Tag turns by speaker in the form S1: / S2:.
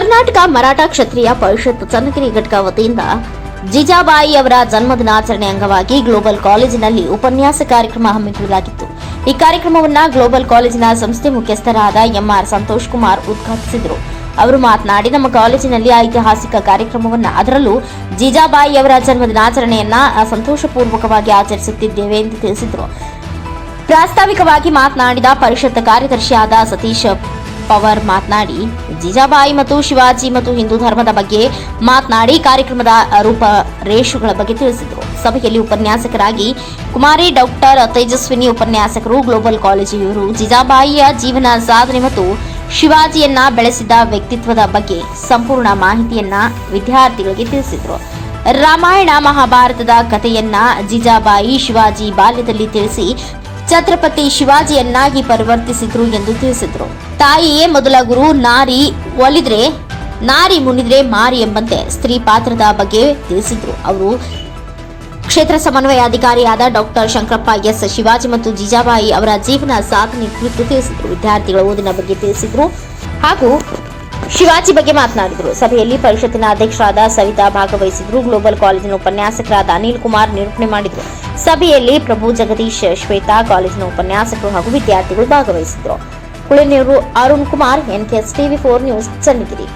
S1: ಕರ್ನಾಟಕ ಮರಾಠ ಕ್ಷತ್ರಿಯ ಪರಿಷತ್ ಚನ್ನಗಿರಿ ಘಟಕ ವತಿಯಿಂದ ಜಿಜಾಬಾಯಿ ಅವರ ಜನ್ಮದಿನಾಚರಣೆ ಅಂಗವಾಗಿ ಗ್ಲೋಬಲ್ ಕಾಲೇಜಿನಲ್ಲಿ ಉಪನ್ಯಾಸ ಕಾರ್ಯಕ್ರಮ ಹಮ್ಮಿಕೊಳ್ಳಲಾಗಿತ್ತು. ಈ ಕಾರ್ಯಕ್ರಮವನ್ನ ಗ್ಲೋಬಲ್ ಕಾಲೇಜಿನ ಸಂಸ್ಥೆ ಮುಖ್ಯಸ್ಥರಾದ ಎಂಆರ್ ಸಂತೋಷ್ ಕುಮಾರ್ ಉದ್ಘಾಟಿಸಿದರು. ಅವರು ಮಾತನಾಡಿ, ನಮ್ಮ ಕಾಲೇಜಿನಲ್ಲಿ ಐತಿಹಾಸಿಕ ಕಾರ್ಯಕ್ರಮವನ್ನ ಅದರಲ್ಲೂ ಜಿಜಾಬಾಯಿ ಅವರ ಜನ್ಮದಿನಾಚರಣೆಯನ್ನ ಸಂತೋಷಪೂರ್ವಕವಾಗಿ ಆಚರಿಸುತ್ತಿದ್ದೇವೆ ಎಂದು ತಿಳಿಸಿದರು. ಪ್ರಾಸ್ತಾವಿಕವಾಗಿ ಮಾತನಾಡಿದ ಪರಿಷತ್ ಕಾರ್ಯದರ್ಶಿಯಾದ ಸತೀಶ್ ಪವರ್ ಮಾತನಾಡಿ. ಜಿಜಾಬಾಯಿ ಮತ್ತು ಶಿವಾಜಿ ಮತ್ತು ಹಿಂದೂ ಧರ್ಮದ ಬಗ್ಗೆ ಮಾತನಾಡಿ ಕಾರ್ಯಕ್ರಮದ ರೂಪರೇಷೆಗಳ ಬಗ್ಗೆ ತಿಳಿಸಿದರು. ಸಭೆಯಲ್ಲಿ ಉಪನ್ಯಾಸಕರಾಗಿ ಕುಮಾರಿ ಡಾಕ್ಟರ್ ತೇಜಸ್ವಿನಿ, ಉಪನ್ಯಾಸಕರು, ಗ್ಲೋಬಲ್ ಕಾಲೇಜಿಯವರು ಜಿಜಾಬಾಯಿಯ ಜೀವನ ಸಾಧನೆ ಮತ್ತು ಶಿವಾಜಿಯನ್ನ ಬೆಳೆಸಿದ ವ್ಯಕ್ತಿತ್ವದ ಬಗ್ಗೆ ಸಂಪೂರ್ಣ ಮಾಹಿತಿಯನ್ನ ವಿದ್ಯಾರ್ಥಿಗಳಿಗೆ ತಿಳಿಸಿದರು. ರಾಮಾಯಣ ಮಹಾಭಾರತದ ಕಥೆಯನ್ನ ಜಿಜಾಬಾಯಿ, ಶಿವಾಜಿ ಬಾಲ್ಯದಲ್ಲಿ ತಿಳಿಸಿ ಛತ್ರಪತಿ ಶಿವಾಜಿಯನ್ನಾಗಿ ಪರಿವರ್ತಿಸಿದ್ರು ಎಂದು ತಿಳಿಸಿದ್ರು. ತಾಯಿಯೇ ಮೊದಲ ಗುರು ನಾರಿ ಒಲಿದ್ರೆ, ನಾರಿ ಮುನಿದ್ರೆ ಮಾರಿ ಎಂಬಂತೆ ಸ್ತ್ರೀ ಪಾತ್ರದ ಬಗ್ಗೆ ತಿಳಿಸಿದ್ರು ಅವರು. ಕ್ಷೇತ್ರ ಸಮನ್ವಯ ಅಧಿಕಾರಿಯಾದ ಡಾಕ್ಟರ್ ಶಂಕರಪ್ಪ, ಎಸ್. ಶಿವಾಜಿ ಮತ್ತು ಜಿಜಾಬಾಯಿ ಅವರ ಜೀವನ ಸಾಧನೆ ಕುರಿತು ತಿಳಿಸಿದ್ರು. ವಿದ್ಯಾರ್ಥಿಗಳ ಓದಿನ ಬಗ್ಗೆ ತಿಳಿಸಿದ್ರು. ಹಾಗೂ ಶಿವಾಜಿ ಬಗ್ಗೆ ಮಾತನಾಡಿದರು. ಸಭೆಯಲ್ಲಿ ಪರಿಷತ್ತಿನ ಅಧ್ಯಕ್ಷರಾದ ಸವಿತಾ ಭಾಗವಹಿಸಿದ್ರು. ಗ್ಲೋಬಲ್ ಕಾಲೇಜಿನ ಉಪನ್ಯಾಸಕರಾದ ಅನಿಲ್ ಕುಮಾರ್ ನಿರೂಪಣೆ ಮಾಡಿದರು. ಸಭೆಯಲ್ಲಿ ಪ್ರಭು ಜಗದೀಶ್ ಶ್ವೇತಾ ಕಾಲೇಜಿನ ಉಪನ್ಯಾಸಕರು ಹಾಗೂ ವಿದ್ಯಾರ್ಥಿಗಳು ಭಾಗವಹಿಸಿದ್ರು Kulinuru Arun Kumar, NKS TV four news, Channagiri.